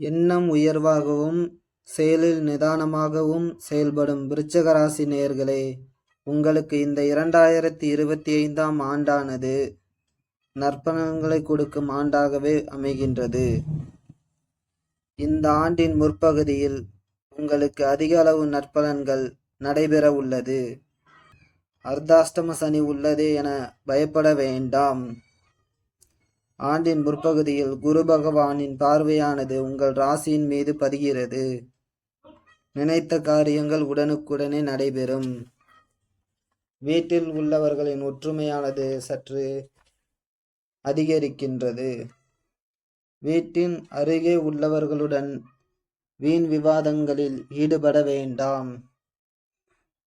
எண்ணம் உயர்வாகவும் செயலில் நிதானமாகவும் செயல்படும் விருச்சகராசி ராசி உங்களுக்கு இந்த இரண்டாயிரத்தி இருபத்தி ஐந்தாம் ஆண்டானது நற்பணங்களை கொடுக்கும் ஆண்டாகவே அமைகின்றது. இந்த ஆண்டின் முற்பகுதியில் உங்களுக்கு அதிக அளவு நற்பலன்கள் நடைபெற உள்ளது. அர்த்தாஷ்டம சனி உள்ளதே என பயப்பட வேண்டாம். ஆண்டின் முற்பகுதியில் குரு பகவானின் பார்வையானது உங்கள் ராசியின் மீது பதிகிறது. நினைத்த காரியங்கள் உடனுக்குடனே நடைபெறும். வீட்டில் உள்ளவர்களின் ஒற்றுமையானது சற்று அதிகரிக்கின்றது. வீட்டின் அருகே உள்ளவர்களுடன் வீண் விவாதங்களில் ஈடுபட வேண்டாம்.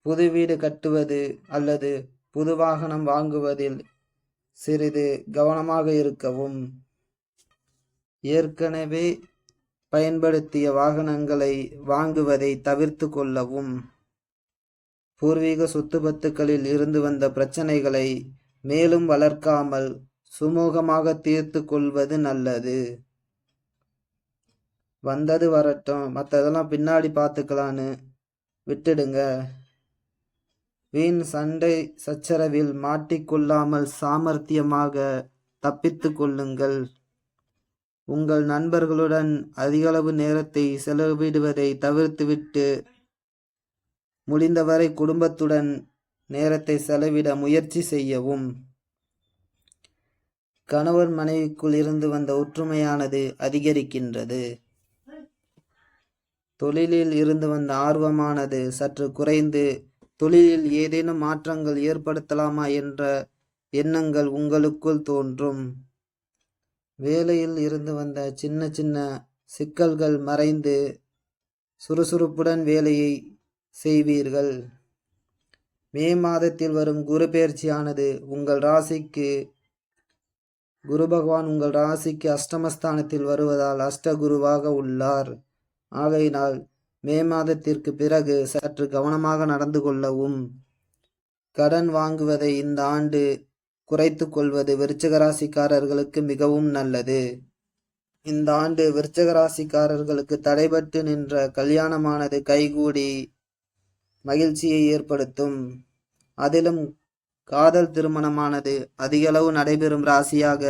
புது வீடு கட்டுவது அல்லது புது வாகனம் வாங்குவதில் சிறிது கவனமாக இருக்கவும். ஏற்கனவே பயன்படுத்திய வாகனங்களை வாங்குவதை தவிர்த்து கொள்ளவும். பூர்வீக சொத்துபத்துக்களில் இருந்து வந்த பிரச்சனைகளை மேலும் வளர்க்காமல் சுமூகமாக தீர்த்து கொள்வது நல்லது. வந்தது வரட்டும். மற்றதெல்லாம் பின்னாடி பார்த்துக்கலான்னு விட்டுடுங்க. வீண் சண்டை சச்சரவில் மாட்டிக்கொள்ளாமல் சாமர்த்தியமாக தப்பித்து கொள்ளுங்கள். உங்கள் நண்பர்களுடன் அதிகளவு நேரத்தை செலவிடுவதை தவிர்த்துவிட்டு முடிந்தவரை குடும்பத்துடன் நேரத்தை செலவிட முயற்சி செய்யவும். கணவன் மனைவிக்குள் இருந்து வந்த ஒற்றுமையானது அதிகரிக்கின்றது. தொழிலில் இருந்து வந்த ஆர்வமானது சற்று குறைந்து தொழிலில் ஏதேனும் மாற்றங்கள் ஏற்படுத்தலாமா என்ற எண்ணங்கள் உங்களுக்குள் தோன்றும். வேலையில் இருந்து வந்த சின்ன சின்ன சிக்கல்கள் மறைந்து சுறுசுறுப்புடன் வேலையை செய்வீர்கள். மே மாதத்தில் வரும் குரு பெயர்ச்சியானது உங்கள் ராசிக்கு குரு பகவான் உங்கள் ராசிக்கு அஷ்டமஸ்தானத்தில் வருவதால் அஷ்டகுருவாக உள்ளார். ஆகையினால் மே மாதத்திற்கு பிறகு சற்று கவனமாக நடந்து கொள்ளவும் கடன் வாங்குவதை இந்த ஆண்டு குறைத்து கொள்வது விருச்சகராசிக்காரர்களுக்கு மிகவும் நல்லது. இந்த ஆண்டு விருச்சகராசிக்காரர்களுக்கு தடைபட்டு நின்ற கல்யாணமானது கைகூடி மகிழ்ச்சியை ஏற்படுத்தும். அதிலும் காதல் திருமணமானது அதிகளவு நடைபெறும் ராசியாக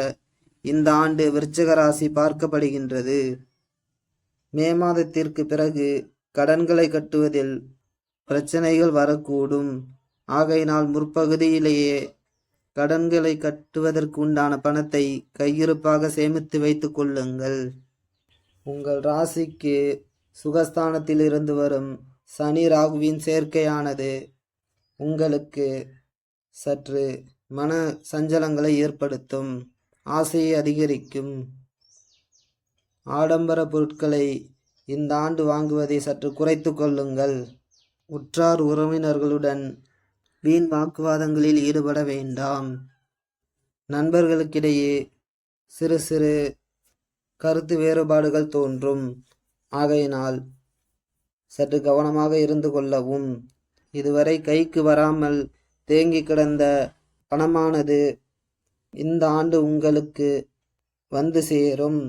இந்த ஆண்டு விருச்சிக ராசி பார்க்கப்படுகின்றது. மே மாதத்திற்கு பிறகு கடன்களை கட்டுவதில் பிரச்சனைகள் வரக்கூடும். ஆகையினால் முற்பகுதியிலேயே கடன்களை கட்டுவதற்கு உண்டான பணத்தை கையிருப்பாக சேமித்து வைத்துக் கொள்ளுங்கள். உங்கள் ராசிக்கு சுகஸ்தானத்தில் இருந்து வரும் சனி ராகுவின் சேர்க்கையானது உங்களுக்கு சற்று மன சஞ்சலங்களை ஏற்படுத்தும். ஆசையை அதிகரிக்கும். ஆடம்பர பொருட்களை இந்த ஆண்டு வாங்குவதை சற்று குறைத்து கொள்ளுங்கள். உற்றார் உறவினர்களுடன் வீண் வாக்குவாதங்களில் ஈடுபட வேண்டாம். நண்பர்களுக்கிடையே சிறு சிறு கருத்து வேறுபாடுகள் தோன்றும். ஆகையினால் சற்று கவனமாக இருந்து கொள்ளவும். இதுவரை கைக்கு வராமல் தேங்கி கிடந்த பணமானது இந்த ஆண்டு உங்களுக்கு வந்து சேரும்.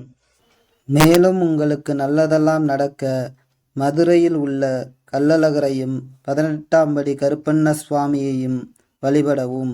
மேலும் உங்களுக்கு நல்லதெல்லாம் நடக்க மதுரையில் உள்ள கள்ளழகரையும் பதினெட்டாம் படி கருப்பண்ண சுவாமியையும் வழிபடவும்.